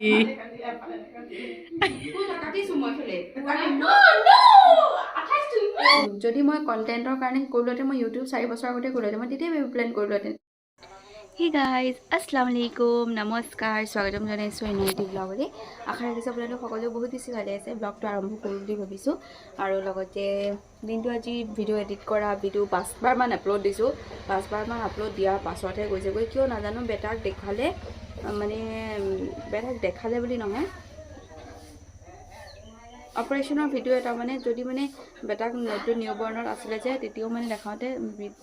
যদি মই কণ্টেণ্টৰ কাৰণে কৰিলোহেঁতেন মই ইউটিউব চাৰি বছৰ আগতে কৰিলোহেঁতেন মই তেতিয়াই প্লেন কৰিলোহেঁতেন হি গাইজ আসসালামু আলাইকুম নমস্কাৰ স্বাগতম জনাইছোঁ এন আই টি ব্লগলৈ আশা ৰাখিছোঁ আপোনালোক সকলোৱে বহুত বেছি ভালে আছে ব্লগটো আৰম্ভ কৰোঁ বুলি ভাবিছোঁ আৰু লগতে দিনটো আজি ভিডিঅ' এডিট কৰা ভিডিঅ' পাঁচবাৰমান আপলোড দিছোঁ পাঁচবাৰমান আপলোড দিয়াৰ পাছতহে গৈছেগৈ কিয় নাজানো বেটাক দেখালে মানে বেটাক দেখালে বুলি নহয়। অপাৰেশ্যনৰ ভিডিঅ' এটা মানে যদি মানে বেটাক নতুন নিউবৰ্ণত আছিলে যে তেতিয়াও মানে দেখাওঁতে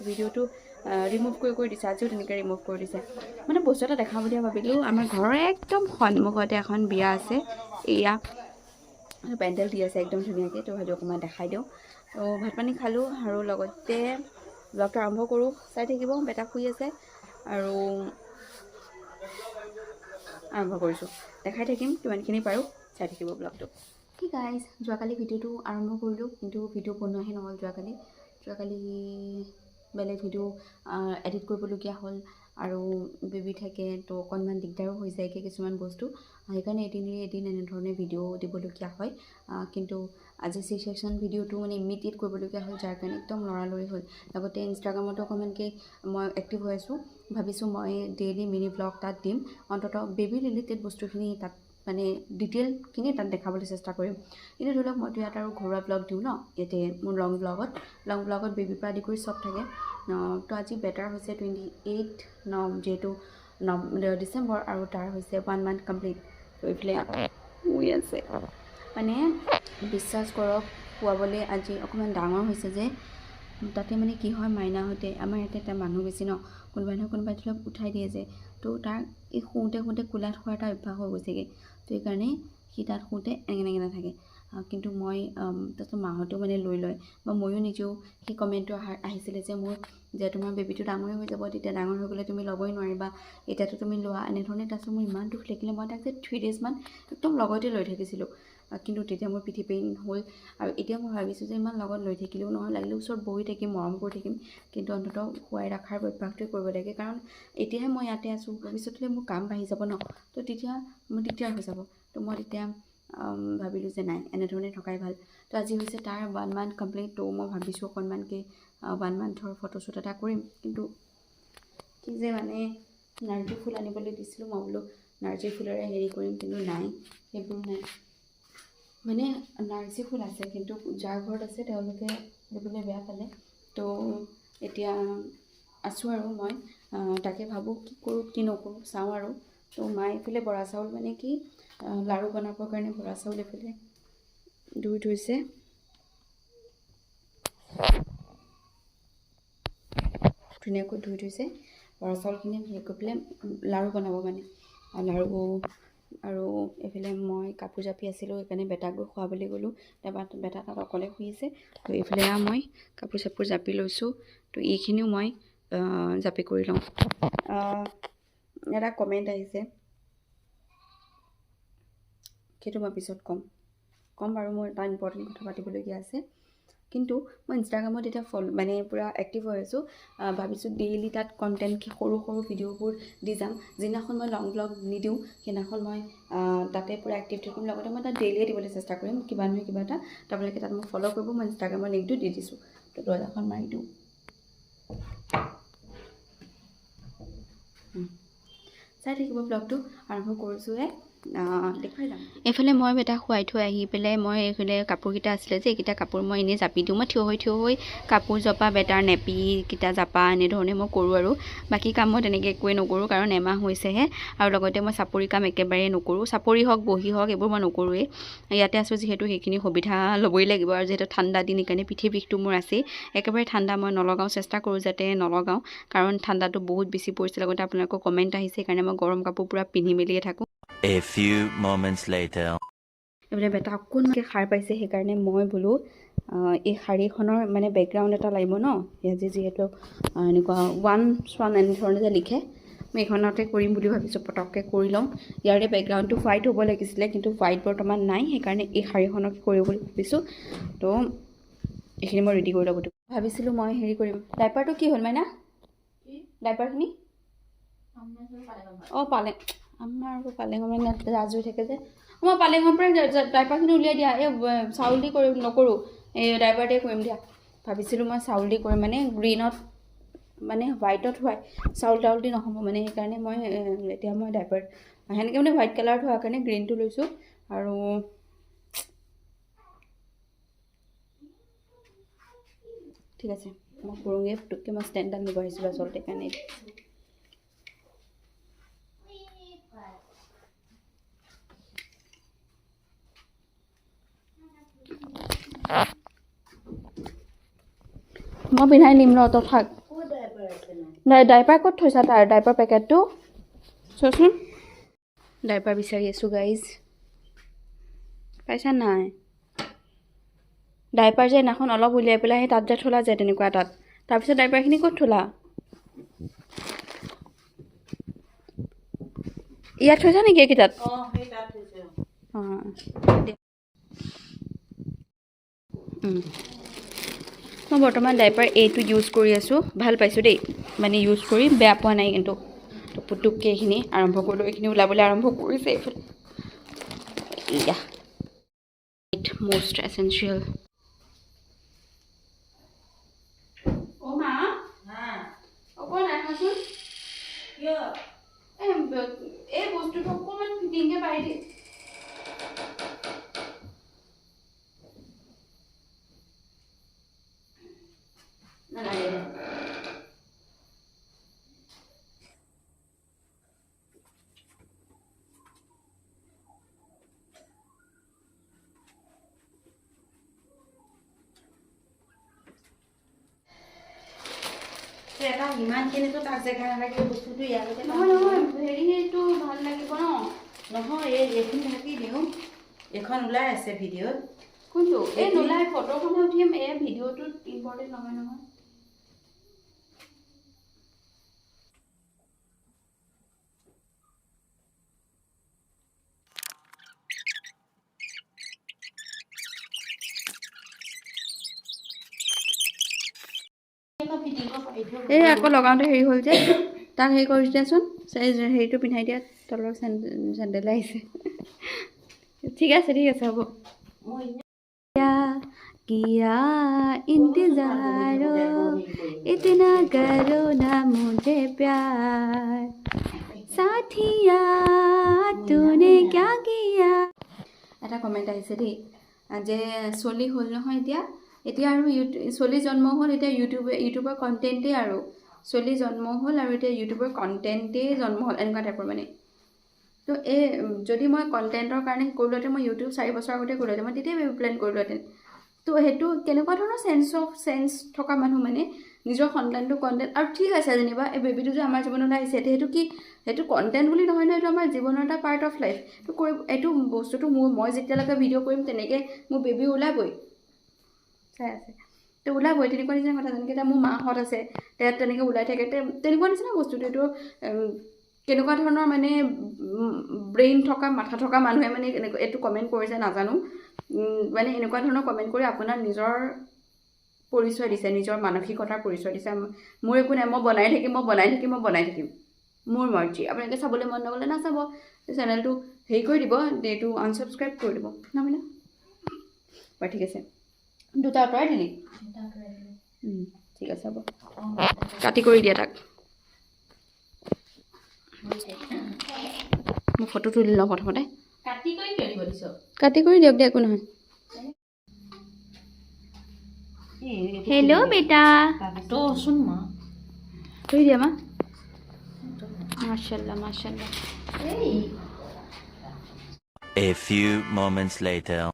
ভিডিঅ'টো ৰিমুভ কৰি কৰি দিছে। আজিও তেনেকৈ ৰিমুভ কৰি দিছে। মানে বস্তু এটা দেখাম বুলি ভাবিলোঁ আমাৰ ঘৰৰ একদম সন্মুখতে এখন বিয়া আছে। এয়া পেণ্ডেল দি আছে একদম ধুনীয়াকৈ তো সেইটো অকণমান দেখাই দিওঁ। তো ভাত পানী খালোঁ আৰু লগতে ব্লগটো আৰম্ভ কৰোঁ। চাই থাকিব বেটা শুই আছে। আৰু আৰম্ভ কৰিছোঁ। দেখাই থাকিম কিমানখিনি পাৰোঁ চাই থাকিব ব্লগটো। ঠিক গাইজ যোৱাকালি ভিডিঅ'টো আৰম্ভ কৰিলোঁ কিন্তু ভিডিঅ' বনোৱাহে নহ'ল যোৱাকালি। যোৱাকালি বেলেগ ভিডিঅ' এডিট কৰিবলগীয়া হ'ল আৰু বেবী থাকে তো অকণমান দিগদাৰো হৈ যায়গৈ কিছুমান বস্তু। সেইকাৰণে এদিন এৰি এদিন এনেধৰণে ভিডিঅ' দিবলগীয়া হয়। কিন্তু আজি ছেকশ্যন ভিডিঅ'টো মানে ইমিডিয়েট কৰিবলগীয়া হ'ল, যাৰ কাৰণে একদম লৰালৰি হ'ল। লগতে ইনষ্টাগ্ৰামতো অকণমানকৈ মই এক্টিভ হৈ আছোঁ। ভাবিছোঁ মই ডেইলি মিনি ব্লগ তাত দিম। অন্ততঃ বেবী ৰিলেটেড বস্তুখিনি তাত মানে ডিটেইলখিনি তাত দেখাবলৈ চেষ্টা কৰিম। কিন্তু ধৰি লওক, মইতো ইয়াত আৰু ঘৰুৱা ব্লগ দিওঁ ন, ইয়াতে মোৰ লং ব্লগত লং ব্লগত বেবীৰ পৰা আদি কৰি চব থাকে। তো আজি বেটাৰ হৈছে টুৱেণ্টি এইট ন, যিহেতু নৱ ডিচেম্বৰ আৰু তাৰ হৈছে ওৱান মান্থ কমপ্লিট এইফালে শুই আছে। মানে বিশ্বাস কৰক খোৱাবলৈ আজি অকণমান ডাঙৰ হৈছে যে তাতে মানে কি হয় মাইনাহঁতে আমাৰ ইয়াতে এটা মানুহ বেছি ন কোনোবাই নহয় কোনোবাই ধৰি লওক উঠাই দিয়ে যে তো তাৰ এই শুওঁতে শুওঁতে কোলাত খোৱাৰ এটা অভ্যাস হৈ গৈছেগৈ। তো সেইকাৰণে সি তাত শুওঁতে এনেকৈ এনেকৈ নাথাকে। কিন্তু মই তাৰপিছত মাহঁতেও মানে লৈ লয় বা ময়ো নিজেও সেই কমেণ্টটো অহা আহিছিলে যে মোৰ যে তোমাৰ বেবীটো ডাঙৰে হৈ যাব তেতিয়া ডাঙৰ হৈ গ'লে তুমি ল'বই নোৱাৰিবা এতিয়াতো তুমি লোৱা এনেধৰণে তাৰপিছত মোৰ ইমান দুখ লাগিলে মই তাক যে থ্ৰী ডেইজমান একদম লগতে লৈ থাকিছিলোঁ। কিন্তু তেতিয়া মোৰ পিঠি পেইন হ'ল। আৰু এতিয়া মই ভাবিছোঁ যে ইমান লগত লৈ থাকিলেও নহয় লাগিলে ওচৰত বহি থাকিম মৰম কৰি থাকিম কিন্তু অন্ততঃ শুৱাই ৰখাৰ অভ্যাসটোৱে কৰিব লাগে। কাৰণ এতিয়াহে মই ইয়াতে আছোঁ ভৱিষ্যতলৈ মোৰ কাম বাঢ়ি যাব ন তো তেতিয়া মোৰ দিগদাৰ হৈ যাব। তো মই তেতিয়া ভাবিলোঁ যে নাই এনেধৰণে থকাই ভাল। তো আজি হৈছে তাৰ ওৱান মান্থ কমপ্লিট তো মই ভাবিছোঁ অকণমানকৈ ওৱান মান্থৰ ফটোশ্বুট এটা কৰিম। কিন্তু কি যে মানে নাৰ্জী ফুল আনিবলৈ দিছিলোঁ মই বোলো নাৰ্জী ফুলেৰে হেৰি কৰিম কিন্তু নাই সেইবোৰ নাই। মানে নাৰ্জী ফুল আছে কিন্তু যাৰ ঘৰত আছে তেওঁলোকে দিবলৈ বেয়া পালে। তো এতিয়া আছোঁ আৰু মই। তাকে ভাবোঁ কি কৰোঁ কি নকৰোঁ চাওঁ আৰু। তো মায়ে এইফালে বৰা চাউল মানে কি লাড়ু বনাবৰ কাৰণে বৰা চাউল এইফালে ধুই থৈছে ধুনীয়াকৈ ধুই থৈছে বৰা চাউলখিনি হেৰি কৰি পেলাই লাড়ু বনাব মানে। লাড়ু আৰু এইফালে মই কাপোৰ জাপি আছিলোঁ সেইকাৰণে বেটাক খুৱাবলৈ গ'লোঁ। তাৰপৰা বেটা তাত অকলে শুই আছে। তো এইফালে মই কাপোৰ চাপোৰ জাপি লৈছোঁ। তো এইখিনিও মই জাপি কৰি লওঁ। এটা কমেণ্ট আহিছে। সেইটো মই পিছত ক'ম। ক'ম বাৰু মোৰ এটা ইম্পৰ্টেণ্ট কথা পাতিবলগীয়া আছে। কিন্তু মই ইনষ্টাগ্ৰামত এতিয়া ফল মানে পূৰা এক্টিভ হৈ আছোঁ ভাবিছোঁ ডেইলি তাত কণ্টেণ্ট সৰু সৰু ভিডিঅ'বোৰ দি যাম। যিদিনাখন মই লং ব্লগ নিদিওঁ সেইদিনাখন মই তাতে পূৰা এক্টিভ থাকিম। লগতে মই তাত ডেইলিয়ে দিবলৈ চেষ্টা কৰিম কিবা নহয় কিবা এটা। আপোনালোকে তাত মোক ফ'ল' কৰিব মই ইনষ্টাগ্ৰামৰ লিংকটো দি দিছোঁ। দৰ্জাখন মাৰি দিওঁ। চাই থাকিব ব্লগটো আৰম্ভ কৰিছোঁহে। এইফালে মই এটা শুৱাই থৈ আহি পেলাই মই এইফালে কাপোৰকেইটা আছিলে যে এইকেইটা কাপোৰ মই এনেই জাপি দিওঁ। মই থিয় হৈ থিয় হৈ কাপোৰ জপা বেটাৰ নেপিকেইটা জাপা এনেধৰণে মই কৰোঁ আৰু। বাকী কাম মই তেনেকৈ একোৱেই নকৰোঁ কাৰণ এমাহ হৈছেহে আৰু লগতে মই চাপৰি কাম একেবাৰেই নকৰোঁ। চাপৰি হওক বহি হওক এইবোৰ মই নকৰোঁৱেই। ইয়াতে আছোঁ যিহেতু সেইখিনি সুবিধা ল'বই লাগিব আৰু যিহেতু ঠাণ্ডা দিন সেইকাৰণে পিঠি বিষটো মোৰ আছেই। একেবাৰে ঠাণ্ডা মই নলগাওঁ চেষ্টা কৰোঁ যাতে নলগাওঁ। কাৰণ ঠাণ্ডাটো বহুত বেছি পৰিছে লগতে আপোনালোকৰ কমেণ্ট আহিছে সেইকাৰণে মই গৰম কাপোৰ পূৰা পিন্ধি মেলিয়ে থাকোঁ। A few moments later. এইফালে বেটা অকণমানকৈ সাৰ পাইছে সেইকাৰণে মই বোলো এই শাড়ীখনৰ মানে বেকগ্ৰাউণ্ড এটা লাগিব ন? আজি যিহেতু এনেকুৱা ওৱান চোৱান এনেধৰণে যে লিখে মই এইখনতে কৰিম বুলি ভাবিছোঁ পটককৈ কৰি লওঁ ইয়াৰে বেকগ্ৰাউণ্ডটো হোৱাইট হ'ব লাগিছিলে কিন্তু হোৱাইট বৰ্তমান নাই সেইকাৰণে এই শাড়ীখনক কৰিম বুলি ভাবিছোঁ। তো এইখিনি মই ৰেডি কৰি ল'ব ভাবিছিলোঁ মই হেৰি কৰিম। ডাইপাৰটো কি হ'ল মাইনা? ডাইপাৰখিনি? অঁ পালে। আমাৰ পালেঙৰ মানে ৰাজ থাকে যে। মই পালেঙৰ পৰা ডাইপাৰখিনি উলিয়াই দিয়া। এই চাউল দি কৰিম নকৰোঁ। এই দিয়ে কৰিম দিয়া। ভাবিছিলোঁ মই চাউল দি কৰিম। মানে গ্ৰীণত মানে হোৱাইটত হোৱাই। চাউল তাউল দি নহ'ব মানে সেইকাৰণে মই এতিয়া মই ডাইপাৰ সেনেকৈ মানে হোৱাইট কালাৰত হোৱাৰ কাৰণে গ্ৰীণটো লৈছোঁ। আৰু ঠিক আছে। মই কৰোঁগৈ। পুটুককৈ মই ষ্টেণ্ডডাল নিব আহিছিলোঁ আচলতে সেইকাৰণে। মই পিন্ধাই নিম ন তই থাক। নাই ডাইপাৰ ক'ত থৈছা তাৰ? ডাইপাৰ পেকেটটো চোৱাচোন। ডাইপাৰ বিচাৰি আছোঁ গাইজ পাইছা নাই? ডাইপাৰ যে সেইদিনাখন অলপ উলিয়াই পেলাই সেই তাত যে থলা যে তেনেকুৱা তাত। তাৰপিছত ডাইপাৰখিনি ক'ত থলা? ইয়াত থৈছা নেকি এইকেইটাত? অঁ মই বৰ্তমান ডাইপাৰ এইটো ইউজ কৰি আছোঁ। ভালো পাইছোঁ দেই। মানে ইউজ কৰি বেয়া পোৱা নাই কিন্তু। তো পুটুককৈ এইখিনি আৰম্ভ কৰিলোঁ। এইখিনি ওলাবলৈ আৰম্ভ কৰিছে এইফালে। এয়া মষ্ট এচেঞ্চিয়েল অ' মা? হা অকণ আহাচোন কিয়? এই এই বস্তুটো অকণমান ফিটিংকৈ পাৰি দিয়ে। এটা ইমানখিনিতো তাক জেগা নালাগে বস্তুটো ইয়ালৈকে নহয় নহয় হেৰিটো ভালো লাগিব ন? নহয় এই এইখিনি ঢাকি দিওঁ। এইখন ওলাই আছে ভিডিঅ'ত। কোনটো? এই নোলাই ফটোখনো উঠিম এই ভিডিঅ'টোত ইম্পৰ্টেণ্ট নহয় নহয়। এই আকৌ লগাওঁতে হেৰি হ'ল যে তাক হেৰি কৰি দিয়াচোন চে- হেৰিটো পিন্ধাই দিয়া তলৰ চেণ্ডেল চেণ্ডেল আহিছে ঠিক আছে ঠিক আছে হ'ব মই क्या किया इंतजार इतना करो ना मुझे प्यार साथिया तूने क्या किया এটা কমেণ্ট আহিছে দেই যে চলি হ'ল নহয় এতিয়া এতিয়া আৰু ইউটিউব চলি জন্ম হ'ল এতিয়া ইউটিউব ইউটিউবৰ কণ্টেণ্টেই আৰু। চলি জন্ম হ'ল আৰু এতিয়া ইউটিউবৰ কণ্টেণ্টেই জন্ম হ'ল এনেকুৱা টাইপৰ মানে। তো এই যদি মই কণ্টেণ্টৰ কাৰণে কৰিলোহেঁতেন মই ইউটিউব চাৰি বছৰ আগতে কৰিলোহেঁতেন মই তেতিয়াই প্লেন কৰিলোহেঁতেন। তো সেইটো কেনেকুৱা ধৰণৰ চেঞ্চ অফ চেঞ্চ থকা মানুহ মানে নিজৰ সন্তানটো কণ্টেণ্ট আৰু ঠিক আছে যেনিবা এই বেবীটো যে আমাৰ জীৱনত আহিছে সেইটো কি সেইটো কণ্টেণ্ট বুলি নহয় নহয় এইটো আমাৰ জীৱনৰ এটা পাৰ্ট অফ লাইফ তো কৰি এইটো বস্তুটো মোৰ মই যেতিয়ালৈকে ভিডিঅ' কৰিম তেনেকৈ মোৰ বেবী ওলাবই। চাই আছে। তো ওলাবই তেনেকুৱা নিচিনা কথা যেনেকৈ এতিয়া মোৰ মাহঁত আছে তেওঁ তেনেকৈ ওলাই থাকে তেনেকুৱা নিচিনা বস্তুটো এইটো কেনেকুৱা ধৰণৰ মানে ব্ৰেইন থকা মাথা থকা মানুহে মানে এনেকুৱা এইটো কমেণ্ট কৰিছে নাজানো। মানে এনেকুৱা ধৰণৰ কমেণ্ট কৰি আপোনাৰ নিজৰ পৰিচয় দিছে নিজৰ মানসিকতাৰ পৰিচয় দিছে। মোৰ একো নাই মই বনাই থাকিম মই বনাই থাকিম মই বনাই থাকিম। মোৰ মৰ্জি আপোনালোকে চাবলৈ মন নগ'লে নাচাব। চেনেলটো হেৰি কৰি দিব এইটো আনছাবস্ক্ৰাইব কৰি দিব। নহয় বাৰু ঠিক আছে। দুটা আঁতৰাই দিলি? ঠিক আছে হ'ব। কাটি কৰি দিয়া তাক। মই ফটো তুলি লওঁ প্ৰথমতে। কাটি কৰি দিয়ক দিয়া একো নহয়। হেল্ল' বেটা। তচোন মা। কৰি দিয়া মা। মাৰ্চাল্লা মাৰ্চাল্লা A few moments later.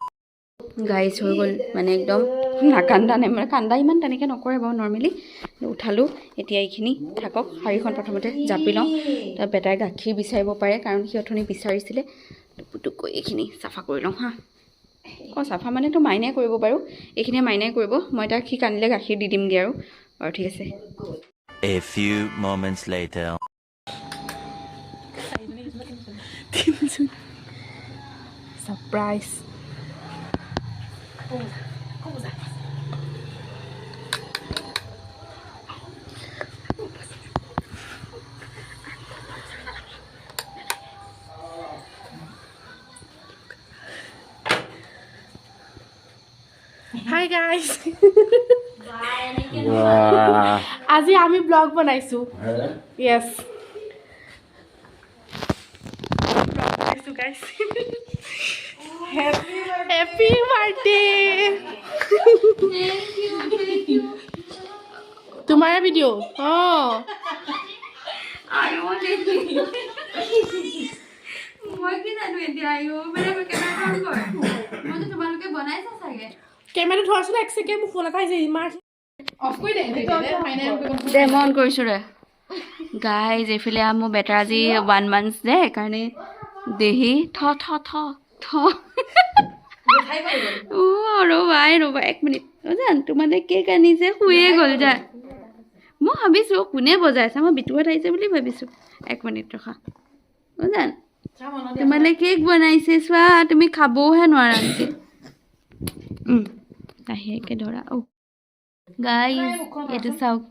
Guys হৈ গ'ল মানে একদম নাকান্দা নাই মানে কান্দা ইমান তেনেকৈ নকৰে বাৰু নৰ্মেলি উঠালোঁ এতিয়া এইখিনি থাকক শাৰীখন প্ৰথমতে জাপি লওঁ। তাৰ বেটাই গাখীৰ বিচাৰিব পাৰে কাৰণ সি অথনি বিচাৰিছিলে। পুটুকৈ এইখিনি চাফা কৰি লওঁ হা। অঁ চাফা মানেতো মাইনাই কৰিব বাৰু। এইখিনিয়ে মাইনাই কৰিব। মই তাক সি কান্দিলে গাখীৰ দি দিমগৈ আৰু। বাৰু ঠিক আছে। A few moments later. Surprise Hi guys. As I am a blog when I saw. Yes. Video' অঁ মই কি জানো এতিয়া? আইও মানে কেমেৰা অন কৰ? মইতো তোমালোকে বনাইছা চাগে? কেমেৰাটো ধৰচোন এক ছেকেণ্ড মোৰ ফোন এটা আহিছে ইমান দে মই অন কৰিছোঁ দে গাইজ এইফালে আৰু মোৰ বেটাৰ আজি ওৱান মান্থছ দে সেইকাৰণে দেহি থ থ থ থ। ৰ'বা ৰ'বা এক মিনিট। জান তোমালে কেক আনিছে শুয়ে গ'ল যা। মই ভাবিছোঁ কোনে বজাইছে মই বিতুহঁত আহিছে বুলি ভাবিছোঁ। এক মিনিট ৰখা। জান তোমালে কেক বনাইছে চোৱা তুমি খাবওহে নোৱাৰা নেকি? লাহেকৈ ধৰা। অ' গাইজ এইটো চাওক।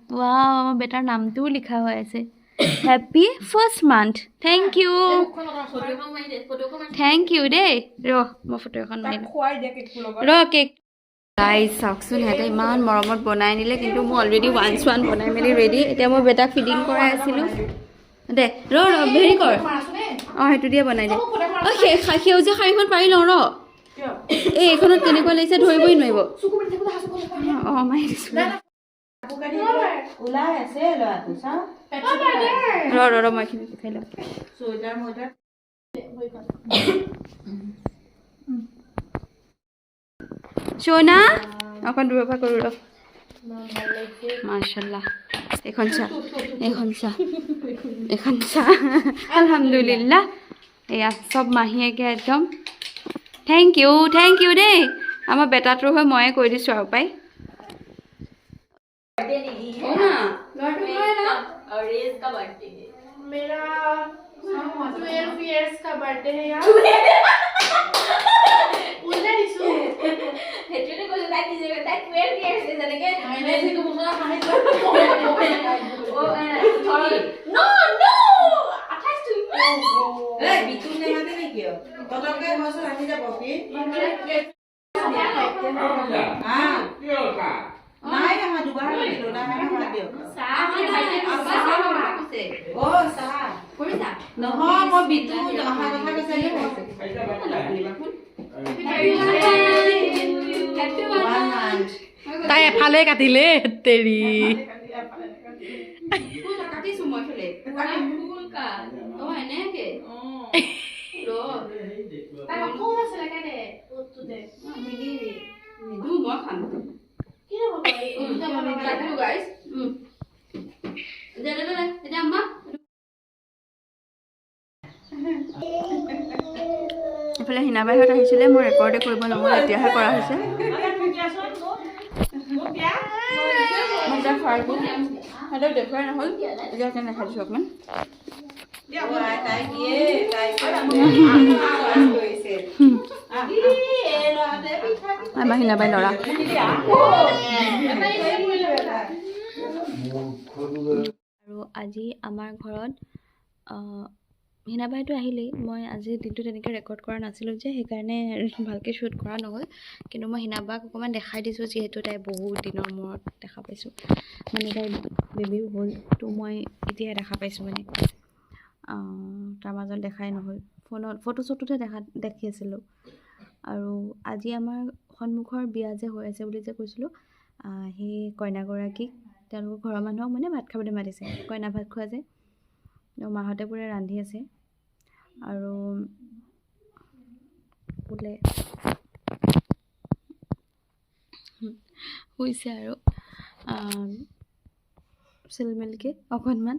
বেটাৰ নামটোও লিখা হৈ আছে। Happy first month thank you thank you দেই ৰ মই ফটো এখন মাৰি লওঁ। ৰ কেক গাইজ চাওকচোন সিহঁতে ইমান মৰমত বনাই নিলে কিন্তু মই অলৰেডি ওৱান ওৱান বনাই মেলি ৰেডি এতিয়া মই বেটাক ফিডিং কৰাই আছিলোঁ। দে ৰ ৰ হেৰি কৰ। অঁ সেইটো দিয়ে বনাই দে। অঁ সেউজীয়া শাৰীখন পাৰি লওঁ ৰ এই এইখনত কেনেকুৱা লাগিছে ধৰিবই নোৱাৰিব। অঁ মাৰি দিছোঁ। ওলাই আছে ল'ৰাটো চাওঁ। ৰ ৰ ৰ মই এইখিনি উঠাই লওঁ চুৱেটাৰ মইটাৰ চোনা অকণ দূৰৰ পৰা কৰোঁ ৰ মাৰ্চাল্লাহ এইখন চা এইখন চা এইখন চা। আলহামদুলিল্লাহ। এয়া চব মাহীয়েকে একদম। থেংক ইউ থেংক ইউ দেই আমাৰ বেটাটোৰ হৈ ময়ে কৈ দিছোঁ আৰু পাই। और एज का बर्थडे है मेरा ट्वेल्व इयर्स का बर्थडे है यार Yeah. Uh -huh. অ' চাহ নহয় মই বিতু অহা কথা কৈছে One month. তাই এফালে কাটিলে তেৰি কাটিছোঁ মই থলে অঁ এনেকে নিদো মই খাম গাইজ দে দে দে এতিয়া আম্মা এইফালে হীনাবাইহঁত আহিছিলে মই ৰেকৰ্ডে কৰিব নহ'ল এতিয়াহে কৰা হৈছে। মই এতিয়া ফ্ৰাই কৰোঁ সিহঁতক দেখুৱাই নহ'ল এতিয়া এতিয়া দেখাই দিছোঁ অকণমান অ' আই, তাই দিয়ে, তাই কৰিছে। আহ, এই ল'ৰাটোৱে পিঠা আমাৰ হীনাবাই ল'ৰা। আৰু আজি আমাৰ ঘৰত হীনাবাইটো আহিলেই। মই আজি দিনটো তেনেকৈ ৰেকৰ্ড কৰা নাছিলোঁ যে সেইকাৰণে ভালকৈ শ্বুট কৰা নহ'ল। কিন্তু মই হীনাবাক অকণমান দেখাই দিছোঁ যিহেতু তাই বহুত দিনৰ মূৰত দেখা পাইছোঁ। মানে তাই বেবীও হ'ল তো মই এতিয়াহে দেখা পাইছোঁ মানে। তাৰ মাজত দেখাই নহ'ল। ফোনত ফটো চটোতে দেখা দেখি আছিলোঁ। আৰু আজি আমাৰ সন্মুখৰ বিয়া যে হৈ আছে বুলি যে কৈছিলোঁ সেই কইনাগৰাকীক তেওঁলোকৰ ঘৰৰ মানুহক মানে ভাত খাবলৈ মাতিছে। কইনা ভাত খোৱা যে। মাহঁতে পূৰা ৰান্ধি আছে। আৰু বোলে হৈছে আৰু। চিলমিলকৈ অকণমান।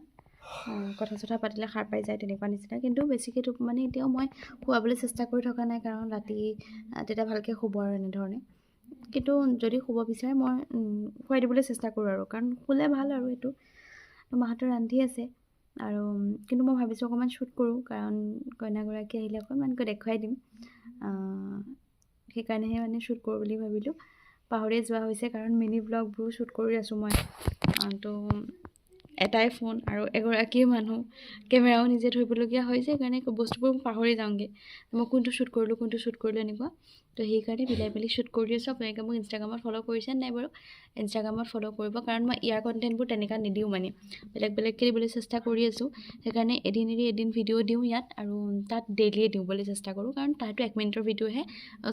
কথা চথা পাতিলে সাৰ পাই যায় তেনেকুৱা নিচিনা। কিন্তু বেছিকৈ মানে এতিয়াও মই শুৱাবলৈ চেষ্টা কৰি থকা নাই কাৰণ ৰাতি তেতিয়া ভালকৈ শুব আৰু এনেধৰণে। কিন্তু যদি শুব বিচাৰে মই শুৱাই দিবলৈ চেষ্টা কৰোঁ আৰু। কাৰণ শুলে ভাল আৰু এইটো। মাহঁতে ৰান্ধি আছে। আৰু কিন্তু মই ভাবিছোঁ অকণমান শ্বুট কৰোঁ কাৰণ কইনাগৰাকী আহিলে অকণমানকৈ দেখুৱাই দিম। সেইকাৰণেহে মানে শ্বুট কৰোঁ বুলি ভাবিলোঁ। পাহৰিয়ে যোৱা হৈছে কাৰণ মিনি ব্লগবোৰ শ্বুট কৰি আছোঁ মই। তো এটাই ফোন আৰু এগৰাকীয়ে মানুহ কেমেৰাও নিজে ধৰিবলগীয়া হয় যে সেইকাৰণে বস্তুবোৰ পাহৰি যাওঁগৈ। মই কোনটো শ্বুট কৰিলোঁ কোনটো শ্বুট কৰিলোঁ এনেকুৱা। তো সেইকাৰণে মিলাই মেলি শ্বুট কৰি আছোঁ। আপোনালোকে মোক ইনষ্টাগ্ৰামত ফ'ল' কৰিছে নাই বাৰু? ইনষ্টাগ্ৰামত ফ'ল' কৰিব কাৰণ মই ইয়াৰ কণ্টেণ্টবোৰ তেনেকুৱা নিদিওঁ মানে। বেলেগ বেলেগকৈ দিবলৈ চেষ্টা কৰি আছোঁ। সেইকাৰণে এদিন এৰি এদিন ভিডিঅ' দিওঁ ইয়াত আৰু তাত ডেইলিয়ে দিবলৈ চেষ্টা কৰোঁ কাৰণ তাতো এক মিনিটৰ ভিডিঅ'হে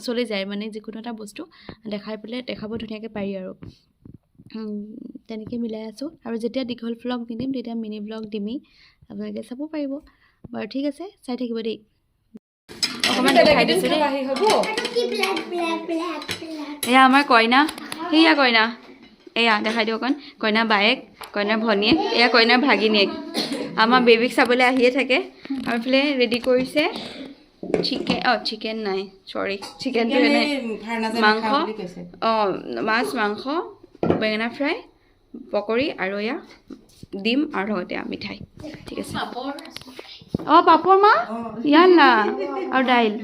চলি যায় মানে যিকোনো এটা বস্তু দেখাই পেলাই দেখাব ধুনীয়াকৈ পাৰি আৰু। তেনেকৈ মিলাই আছোঁ। আৰু যেতিয়া দীঘল ভ্লগ নিদিম তেতিয়া মিনি ভ্লগ দিমেই। আপোনালোকে চাব পাৰিব। বাৰু ঠিক আছে চাই থাকিব দেই। অকণমান দেখাই দিছোঁ দেই। এয়া আমাৰ কইনা। সেয়া কইনা। এয়া দেখাই দিওঁ অকণ। কইনা বায়েক কইনাৰ ভনীয়েক এয়া কইনাৰ ভাগিনীয়েক। আমাৰ বেবীক চাবলৈ আহিয়ে থাকে। আৰু এইফালে ৰেডি কৰিছে। চিকেন অঁ চিকেন নাই চৰি চিকেনটো মাংস। অঁ মাছ মাংস। বেঙেনা ফ্ৰাই পকৰি আৰু এয়া ডিম আৰু লগতে মিঠাই। ঠিক আছে। অঁ পাপৰ মা? ইয়াল্লা আৰু দাইল।